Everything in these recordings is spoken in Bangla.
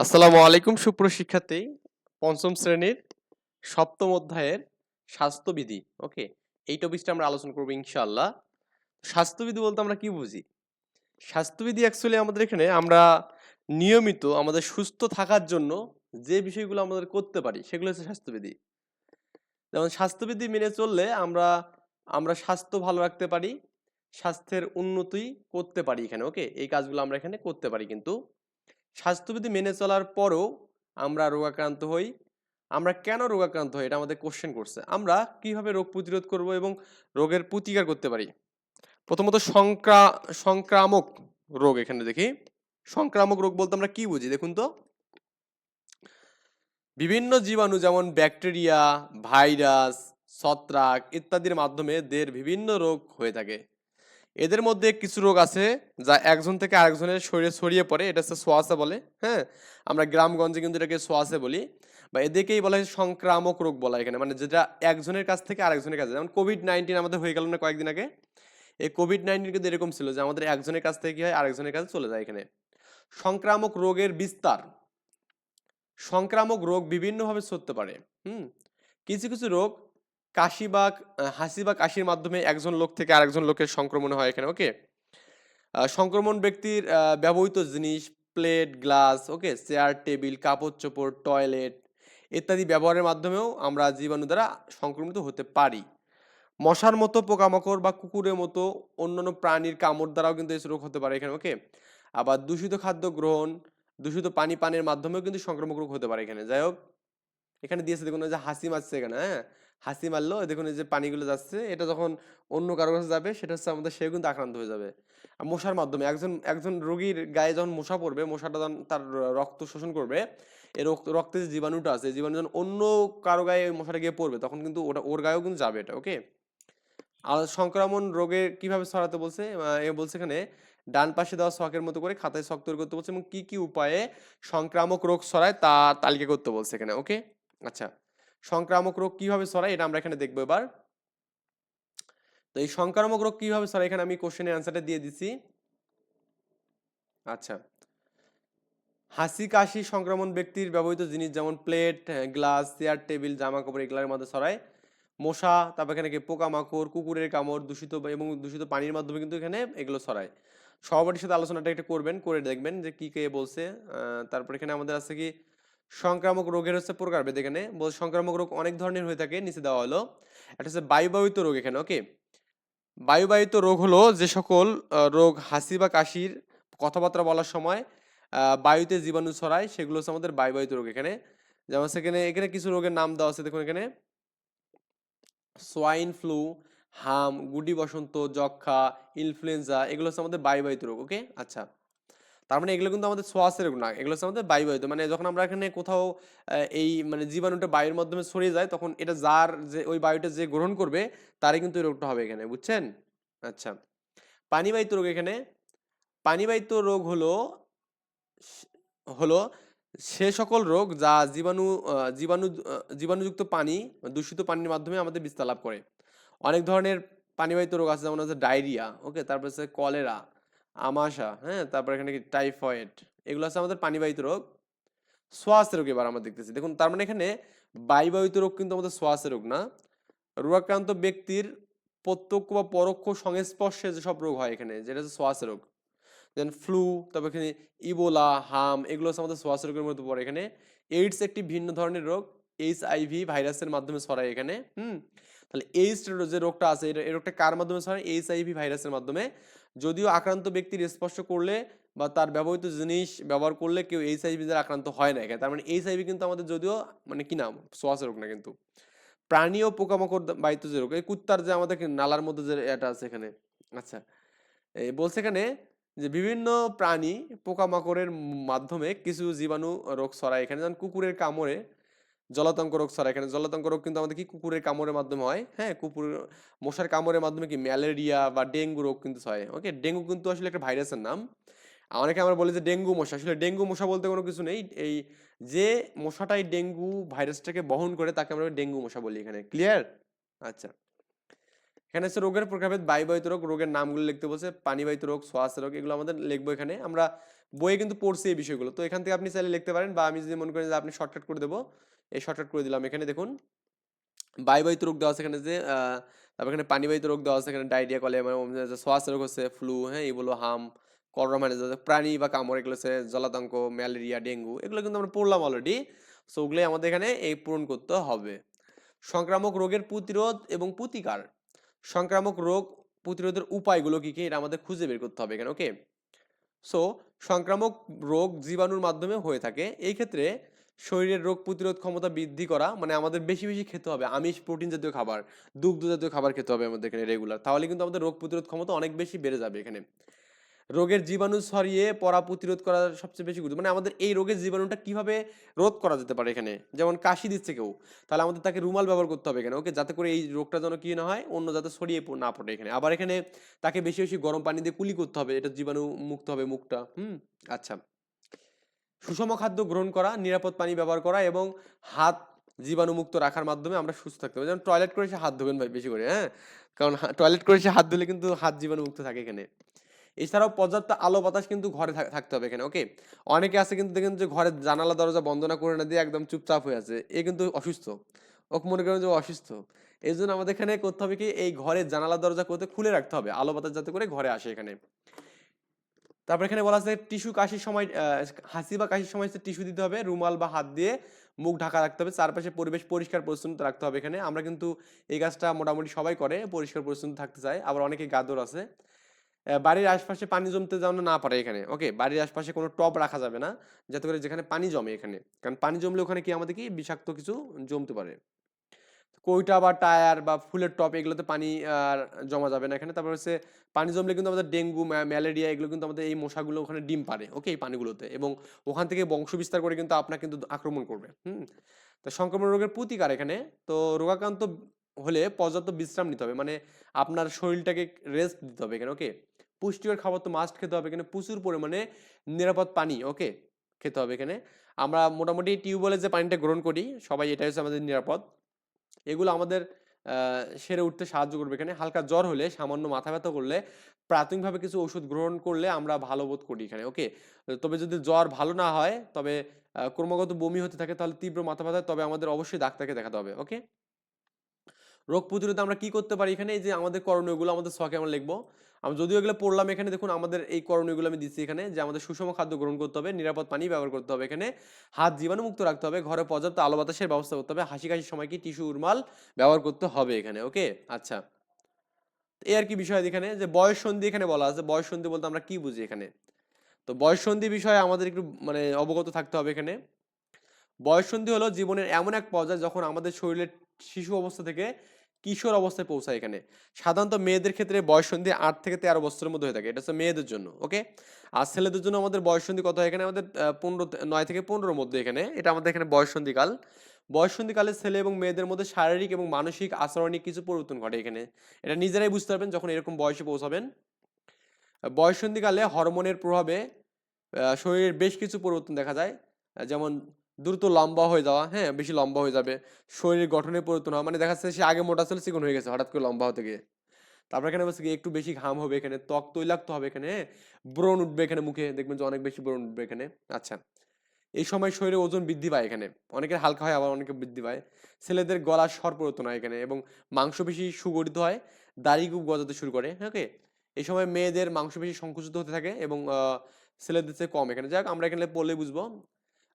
আসসালামু আলাইকুম সুপ্রশিক্ষার্থী পঞ্চম শ্রেণির সপ্তম অধ্যায়ের স্বাস্থ্যবিধি, ওকে? এই টপিকটা আমরা আলোচনা করব ইনশাআল্লাহ। স্বাস্থ্যবিধি বলতে আমরা কি বুঝি? স্বাস্থ্যবিধি অ্যাকচুয়ালি আমাদের এখানে আমরা নিয়মিত আমাদের সুস্থ থাকার জন্য যে বিষয়গুলো আমাদের করতে পারি, সেগুলো হচ্ছে স্বাস্থ্যবিধি। যেমন স্বাস্থ্যবিধি মেনে চললে আমরা আমরা স্বাস্থ্য ভালো রাখতে পারি, স্বাস্থ্যের উন্নতি করতে পারি এখানে, ওকে? এই কাজগুলো আমরা এখানে করতে পারি কিন্তু স্বাস্থ্যবিধি মেনে চলার পরও আমরা রোগাক্রান্ত হই। আমরা কেন রোগাক্রান্ত হই? এটা আমাদের কোশ্চেন করছে। আমরা কীভাবে রোগ প্রতিরোধ করব এবং রোগের প্রতিকার করতে পারি? প্রথমত সংক্রা, সংক্রামক রোগ এখানে দেখি। সংক্রামক রোগ বলতে আমরা কি বুঝি দেখুন তো? বিভিন্ন জীবাণু যেমন ব্যাকটেরিয়া ভাইরাস ছত্রাক ইত্যাদির মাধ্যমে দেহের বিভিন্ন রোগ হয়ে থাকে। এদের মধ্যে কিছু রোগ আছে যা একজন থেকে আরেকজনের শরীরে ছড়িয়ে পড়ে, এটা হচ্ছে সোয়াসা বলে হ্যাঁ? আমরা গ্রামগঞ্জে কিন্তু এটাকে সোয়াসে বলি বা এদেরকেই বলা হয় সংক্রামক রোগ বলা এখানে মানে যেটা একজনের কাছ থেকে আরেকজনের কাছে, যেমন কোভিড নাইন্টিন আমাদের হয়ে গেল না কয়েকদিন আগে? এই কোভিড নাইন্টিন কিন্তু এরকম ছিল যে আমাদের একজনের কাছ থেকে কি হয়, আরেকজনের কাছে চলে যায় এখানে। সংক্রামক রোগের বিস্তার, সংক্রামক রোগ বিভিন্নভাবে ছড়তে পারে, হুম? কিছু কিছু রোগ কাশি বা হাসি বা কাশির মাধ্যমে একজন লোক থেকে আরেকজন লোকের সংক্রমণ হয় এখানে ওকে সংক্রমণ ব্যক্তির ব্যবহৃত জিনিস, plate, glass okay chair, table, কাপড় চোপড়, টয়লেট ইত্যাদি ব্যবহারের মাধ্যমেও আমরা জীবাণু দ্বারা সংক্রমিত হতে পারি। মশার মতো পোকামাকড় বা কুকুরের মতো অন্যান্য প্রাণীর কামড় দ্বারাও কিন্তু এই রোগ হতে পারে এখানে ওকে আবার দূষিত খাদ্য গ্রহণ, দূষিত পানি পানের মাধ্যমেও কিন্তু সংক্রামক রোগ হতে পারে এখানে, যাই হোক। এখানে দিয়েছে দেখুন যে হাসি মারছে এখানে হ্যাঁ? হাসি মারলো। দেখুন এই যে পানিগুলো যাচ্ছে, এটা যখন অন্য কারও কাছে যাবে, সেটা হচ্ছে আমাদের, সেও কিন্তু আক্রান্ত হয়ে যাবে। মশার মাধ্যমে একজন একজন রোগীর গায়ে যখন মশা পড়বে, মশাটা যখন তার রক্ত শোষণ করবে এই রক্ত, রক্তে যে জীবাণুটা আছে, জীবাণু যখন অন্য কারও গায়ে মশাটা গিয়ে পড়বে, তখন কিন্তু ওটা, ওর গায়েও কিন্তু যাবে এটা ওকে আর সংক্রমণ রোগে কীভাবে ছড়াতে বলছে এ বলছে এখানে, ডান পাশে দেওয়া শখের মতো করে খাতায় ছক তৈরি করতে বলছে এবং কি কি উপায়ে সংক্রামক রোগ ছড়ায় তা তালিকা করতে বলছে এখানে ওকে আচ্ছা। সংক্রামক রোগ কীভাবে ছড়ায় এটা আমরা এখানে দেখব এবার। তো এই সংক্রামক রোগ কীভাবে ছড়ায় এখানে আমি কোশ্চেনের অ্যান্সারটা দিয়ে দিছি আচ্ছা। হাসি, কাশি সংক্রমণ ব্যক্তির ব্যবহৃত জিনিস যেমন প্লেট গ্লাস, চেয়ার, টেবিল জামা কাপড় এগুলোর মধ্যে ছড়ায়। মশা, তারপর এখানে কি পোকামাকড়, কুকুরের কামড়, দূষিত এবং দূষিত পানির মাধ্যমে কিন্তু এখানে এগুলো ছড়ায়। সহপাঠীর সাথে আলোচনাটা একটা করবেন, করে দেখবেন যে কি কে বলছে। তারপর এখানে আমাদের আছে কি সংক্রামক রোগের হচ্ছে প্রকারভেদ এখানে। বল সংক্রামক রোগ অনেক ধরনের হয়ে থাকে, নিচে দেওয়া হলো। এটা হচ্ছে বায়ুবাহিত রোগ এখানে ওকে বায়ুবাহিত রোগ হলো যে সকল রোগ হাসি বা কাশির কথাবার্তা বলার সময় বায়ুতে জীবাণু ছড়ায়, সেগুলো হচ্ছে আমাদের বায়ুবাহিত রোগ এখানে। যেমন সেখানে এখানে কিছু রোগের নাম দেওয়া আছে, দেখুন এখানে। সোয়াইন ফ্লু হাম গুডি বসন্ত যক্ষা ইনফ্লুয়েঞ্জা এগুলো হচ্ছে আমাদের বায়ুবাহিত রোগ ওকে আচ্ছা। তার মানে এগুলো কিন্তু আমাদের রোগ না এগুলো হচ্ছে আমাদের বায়ুবাহিত। মানে যখন আমরা এখানে কোথাও এই মানে জীবাণুটা বায়ুর মাধ্যমে ছড়িয়ে যায়, তখন এটা যার যে, ওই বায়ুটা যে গ্রহণ করবে, তারই কিন্তু রোগটা হবে এখানে। বুঝছেন? আচ্ছা। পানিবাহিত রোগ এখানে। পানিবাহিত রোগ হলো হলো সে সকল রোগ যা জীবাণু জীবাণু জীবাণুযুক্ত পানি, দূষিত পানির মাধ্যমে আমাদের বিস্তার লাভ করে। অনেক ধরনের পানিবাহিত রোগ আছে, যেমন হচ্ছে ডায়রিয়া, ওকে? তারপর হচ্ছে কলেরা আমাশা হ্যাঁ? তারপর এখানে কি টাইফয়েড, এগুলো আছে আমাদের পানিবাহিত রোগ। শ্বাসের রোগ এবার আমরা দেখতেছি। দেখুন, তার মানে এখানে বায়ুবাহিত রোগ কিন্তু আমাদের শ্বাসের রোগ না। রোগাক্রান্ত ব্যক্তির প্রত্যক্ষ বা পরোক্ষ সংস্পর্শে যেসব রোগ হয় এখানে, যেটা হচ্ছে শ্বাসের রোগ। দেন ফ্লু, তারপর এখানে ইবোলা, হাম, এগুলো হচ্ছে আমাদের শ্বাস রোগের মধ্যে পড়ে। এখানে এইডস একটি ভিন্ন ধরনের রোগ, এইচ আইভি ভাইরাসের মাধ্যমে ছড়ায় এখানে, হুম? তাহলে এইডস যে রোগটা আছে এই রোগটা কার মাধ্যমে ছড়ায়? এইচ আইভি ভাইরাসের মাধ্যমে। যদিও আক্রান্ত ব্যক্তির স্পর্শ করলে বা তার ব্যবহৃত জিনিস ব্যবহার করলে কেউ এইচ আইভি দ্বারা আক্রান্ত হয় না তার মানে এইচ আইভি কিন্তু আমাদের যদিও মানে কি নাম শ্বাস রোগ না কিন্তু। প্রাণী ও পোকামাকড় বাহিত যে রোগ, এই কুত্তার যে আমাদের নালার মধ্যে যে এটা আছে এখানে আচ্ছা। এই বলছে এখানে যে বিভিন্ন প্রাণী পোকামাকড়ের মাধ্যমে কিছু জীবাণু রোগ ছড়ায়। এখানে যেমন কুকুরের কামড়ে জলাতঙ্ক রোগ স্যার এখানে জলাতঙ্ক রোগ কিন্তু আমাদের কি কুকুরের কামড়ের মাধ্যমে হয়? হ্যাঁ কুকুর মশার কামড়ের মাধ্যমে কি ম্যালেরিয়া বা ডেঙ্গু রোগ কিন্তু হয়। ওকে ডেঙ্গু কিন্তু আসলে একটা ভাইরাসের নাম। অনেকে আমরা বলি যে ডেঙ্গু মশা। আসলে ডেঙ্গু মশা বলতে কোনো কিছু নেই। এই যে মশাটাই ডেঙ্গু ভাইরাসটাকে বহন করে তাকে আমরা ডেঙ্গু মশা বলি এখানে। ক্লিয়ার আচ্ছা। এখানে হচ্ছে রোগের প্রকারভেদ, বায়ুবাহিত রোগ, রোগের নামগুলো লিখতে বলছে, পানিবাহিত রোগ, শ্বাস রোগ, এগুলো আমাদের লিখব এখানে। আমরা বইয়ে কিন্তু পড়ছি এই বিষয়গুলো। তো এখান থেকে আপনি চাইলে লিখতে পারেন বা আমি যদি মনে করেন যে আপনি শর্টকাট করে দেবো, এই শর্টকাট করে দিলাম। এখানে দেখুন, বায়ুবাহিত রোগ দেওয়া আছে এখানে যে তারপর এখানে পানিবাহিত রোগ দেওয়া আছে এখানে, ডায়রিয়া কলে শ্বাস রোগ হচ্ছে ফ্লু হ্যাঁ এগুলো হাম করোনা মানে প্রাণী বা কামড়, এগুলো হচ্ছে জলাতঙ্ক, ম্যালেরিয়া, ডেঙ্গু, এগুলো কিন্তু আমরা পড়লাম অলরেডি সো ওগুলোই আমাদের এখানে এই পূরণ করতে হবে। সংক্রামক রোগের প্রতিরোধ এবং প্রতিকার। সংক্রামক রোগ প্রতিরোধের উপায়গুলো কী কী? এটা আমাদের খুঁজে বের করতে হবে এখানে ওকে সো সংক্রামক রোগ জীবাণুর মাধ্যমে হয়ে থাকে। এই ক্ষেত্রে শরীরের রোগ প্রতিরোধ ক্ষমতা বৃদ্ধি করা মানে আমাদের বেশি বেশি খেতে হবে। আমিষ প্রোটিন জাতীয় খাবার, দুগ্ধ জাতীয় খাবার খেতে হবে আমাদের এখানে রেগুলার তাহলে কিন্তু আমাদের রোগ প্রতিরোধ ক্ষমতা অনেক বেশি বেড়ে যাবে এখানে। রোগের জীবাণু ছড়িয়ে পড়া প্রতিরোধ করা সবচেয়ে বেশি গুরুত্ব মানে আমাদের এই রোগের জীবাণুটা কীভাবে রোধ করা যেতে পারে এখানে? যেমন কাশি দিচ্ছে কেউ, তাহলে আমাদের তাকে রুমাল ব্যবহার করতে হবে এখানে, ওকে? যাতে করে এই রোগটা যেন কি না হয়, অন্য যাতে ছড়িয়ে না পড়ে এখানে। আবার এখানে তাকে বেশি বেশি গরম পানি দিয়ে কুলি করতে হবে, এটা জীবাণু মুক্ত হবে মুখটা, হুম? আচ্ছা। সুষম খাদ্য গ্রহণ করা, নিরাপদ পানি ব্যবহার করা এবং হাত জীবাণুমুক্ত রাখার মাধ্যমে আমরা সুস্থ থাকতে পারি। যেমন টয়লেট করে সে হাত ধোবেন ভাই, বেশি করে হ্যাঁ? কারণ টয়লেট করে সে হাত ধুলে কিন্তু হাত জীবাণুমুক্ত থাকে এখানে। এছাড়াও পর্যাপ্ত আলো বাতাস কিন্তু ঘরে থাকতে হবে এখানে ওকে অনেকে আছে কিন্তু দেখেন যে ঘরের জানালা, দরজা বন্ধ না করে না দিয়ে একদম চুপচাপ হয়ে আছে, এ কিন্তু অসুস্থ। ওকে মনে করেন যে অসুস্থ। এই জন্য আমাদের এখানে করতে হবে কি? এই ঘরের জানালা, দরজা করতে খুলে রাখতে হবে, আলো বাতাস যাতে করে ঘরে আসে এখানে। তারপর এখানে বলা আছে টিস্যু কাশির সময় হাসি বা কাশির সময় টিস্যু দিতে হবে, রুমাল বা হাত দিয়ে মুখ ঢাকা রাখতে হবে, চারপাশে পরিবেশ পরিষ্কার পরিচ্ছন্ন রাখতে হবে এখানে। আমরা কিন্তু এই কাজটা মোটামুটি সবাই করে, পরিষ্কার পরিচ্ছন্ন থাকতে চাই। আবার অনেকে গাদর আছে বাড়ির আশপাশে পানি জমতে যেন না পারে এখানে। ওকে, বাড়ির আশপাশে কোনো টব রাখা যাবে না, যাতে করে যেখানে পানি জমে এখানে। কারণ পানি জমলে ওখানে কি আমাদের কি বিষাক্ত কিছু জমতে পারে। কইটা বা টায়ার বা ফুলের টপ এগুলোতে পানি আর জমা যাবে না এখানে। তারপর হচ্ছে পানি জমলে কিন্তু আমাদের ডেঙ্গু ম্যালেরিয়া এগুলো কিন্তু আমাদের এই মশাগুলো ওখানে ডিম পারে, ওকে, এই পানিগুলোতে। এবং ওখান থেকে বংশ বিস্তার করে কিন্তু আপনার কিন্তু আক্রমণ করবে, হুম। তো সংক্রমণ রোগের প্রতিকার এখানে। তো রোগাক্রান্ত হলে পর্যাপ্ত বিশ্রাম নিতে হবে। মানে আপনার শরীরটাকে রেস্ট দিতে হবে এখানে ওকে পুষ্টিকর খাবার তো মাস্ট খেতে হবে এখানে। প্রচুর পরিমাণে নিরাপদ পানি ওকে খেতে হবে এখানে। আমরা মোটামুটি টিউবওয়েলের যে পানিটা গ্রহণ করি, সবাই এটাই হচ্ছে আমাদের নিরাপদ। এগুলো আমাদের সেরে উঠতে সাহায্য করবে এখানে। হালকা জ্বর হলে, সামান্য মাথা ব্যথা করলে, প্রাথমিকভাবে কিছু ওষুধ গ্রহণ করলে আমরা ভালো বোধ করি এখানে ওকে তবে যদি জ্বর ভালো না হয়, তবে ক্রমাগত বমি হতে থাকে, তাহলে তীব্র মাথা ব্যথা, তবে আমাদের অবশ্যই ডাক্তারকে দেখাতে হবে ওকে রোগ প্রতিরোধে আমরা কি করতে পারি? এখানে এই যে আমাদের করণীয়গুলো, আমাদের শখে আমরা লিখব। আমি, যদিও এগুলো পড়লাম এখানে, দেখুন আমাদের এই করণীয়গুলো আমি দিচ্ছি এখানে, যে আমাদের সুষম খাদ্য গ্রহণ করতে হবে, নিরাপদ পানি ব্যবহার করতে হবে। এখানে হাত জীবাণুমুক্ত রাখতে হবে, ঘরে পর্যাপ্ত আলো বাতাসের ব্যবস্থা করতে হবে, হাসি কাশির সময় কি টিস্যু উরমাল ব্যবহার করতে হবে এখানে, ওকে? আচ্ছা। এই আর কি বিষয় এখানে, যে বয়স সন্ধি এখানে বলা আছে, বয়স সন্ধি বলতে আমরা কি বুঝি এখানে? তো বয়স সন্ধি বিষয়ে আমাদের একটু মানে অবগত থাকতে হবে এখানে। বয়স সন্ধি হলো জীবনের এমন এক পর্যায়ে যখন আমাদের শরীরের শিশু অবস্থা থেকে কিশোর অবস্থায় পৌঁছায় এখানে। সাধারণত মেয়েদের ক্ষেত্রে বয়সন্ধি আট থেকে তেরো বছরের মধ্যে হয়ে থাকে। এটা হচ্ছে মেয়েদের জন্য ওকে আর ছেলেদের জন্য আমাদের বয়সন্ধি কত হয় এখানে? আমাদের পনেরো নয় থেকে পনেরোর মধ্যে এখানে। এটা আমাদের এখানে বয়সন্ধিকাল বয়সন্ধিকালে ছেলে এবং মেয়েদের মধ্যে শারীরিক এবং মানসিক আচরণিক কিছু পরিবর্তন ঘটে এখানে। এটা নিজেরাই বুঝতে পারবেন যখন এরকম বয়সে পৌঁছাবেন। বয়সন্ধিকালে হরমোনের প্রভাবে শরীরের বেশ কিছু পরিবর্তন দেখা যায়। যেমন দ্রুত লম্বা হয়ে যাওয়া হ্যাঁ বেশি লম্বা হয়ে যাবে। শরীরের গঠনের পরিবর্তন হওয়া মানে দেখা যাচ্ছে সে আগে মোটা ছিল, চিকন হয়ে গেছে, হঠাৎ করে লম্বা হতে গিয়ে। তারপর এখানে বলছে একটু বেশি ঘাম হবে এখানে, ত্বক তৈলাক্ত হবে এখানে হ্যাঁ ব্রণ উঠবে এখানে মুখে, দেখবেন যে অনেক বেশি ব্রণ উঠবে এখানে। আচ্ছা এই সময় শরীরে ওজন বৃদ্ধি পায় এখানে। অনেকের হালকা হয়, আবার অনেকের বৃদ্ধি পায়। ছেলেদের গলার স্বর পরিবর্তন হয় এখানে এবং মাংস মাংসপেশি সুগঠিত হয়, দাড়ি খুব গজাতে শুরু করে ওকে? এই সময় মেয়েদের মাংস মাংসপেশি সংকুচিত হতে থাকে এবং ছেলেদের চেয়ে কম এখানে। যাক, আমরা এখানে পড়লে বুঝব।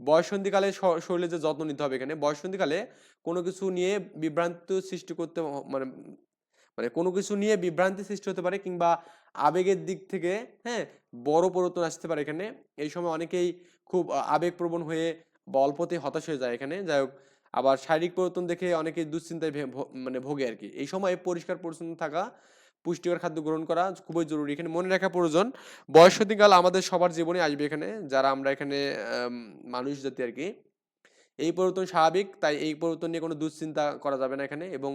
বয়সন্ধিকালে শরীরে যে যত্ন নিতে হবে এখানে, বয়সন্ধিকালে কোনো কিছু নিয়ে বিভ্রান্ত সৃষ্টি করতে মানে মানে কোনো কিছু নিয়ে বিভ্রান্তি সৃষ্টি হতে পারে কিংবা আবেগের দিক থেকে হ্যাঁ বড় পরিবর্তন আসতে পারে এখানে। এই সময় অনেকেই খুব আবেগপ্রবণ হয়ে বা হতাশ হয়ে যায় এখানে। যাই হোক, আবার শারীরিক পরিবর্তন দেখে অনেকেই দুশ্চিন্তায় মানে ভোগে আর কি। এই সময় পরিষ্কার পরিচ্ছন্ন থাকা পুষ্টিকর খাদ্য গ্রহণ করা খুবই জরুরি। এখানে মনে রাখা প্রয়োজন বয়সন্ধিকাল আমাদের সবার জীবনে আসবে এখানে, যারা আমরা এখানে মানুষ জাতি আর কি। এই পরিবর্তন স্বাভাবিক, তাই এই পরিবর্তন নিয়ে কোনো দুশ্চিন্তা করা যাবে না এখানে এবং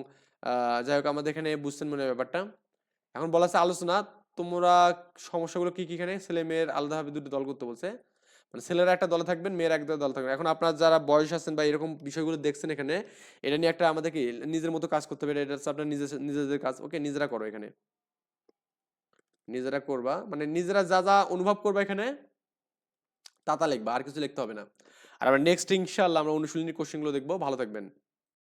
যাই হোক আমাদের এখানে বুঝছেন মনে ব্যাপারটা। এখন বলা আছে আলোচনা, তোমরা সমস্যাগুলো কি কি এখানে? ছেলে মেয়ের আলাদাভাবে দুটো দল করতে বলছে। মানে ছেলেরা একটা দলে থাকবেন, মেয়েরা একটা দলে থাকবেন। এখন আপনার যারা বয়স আছেন বা এরকম বিষয়গুলো দেখছেন এখানে, এটা নিয়ে একটা আমাদের কি নিজের মতো কাজ করতে হবে। এটা হচ্ছে আপনার নিজের নিজেদের কাজ। ওকে, নিজেরা করো এখানে। নিজেরা করবা। মানে নিজেরা যা যা অনুভব করবা এখানে, তা তা লিখবা। আর কিছু লিখতে হবে না। আর আমরা নেক্সট ইনশাআল্লাহ আমরা অনুশীলনী কোশ্চেনগুলো দেখব। ভালো থাকবেন।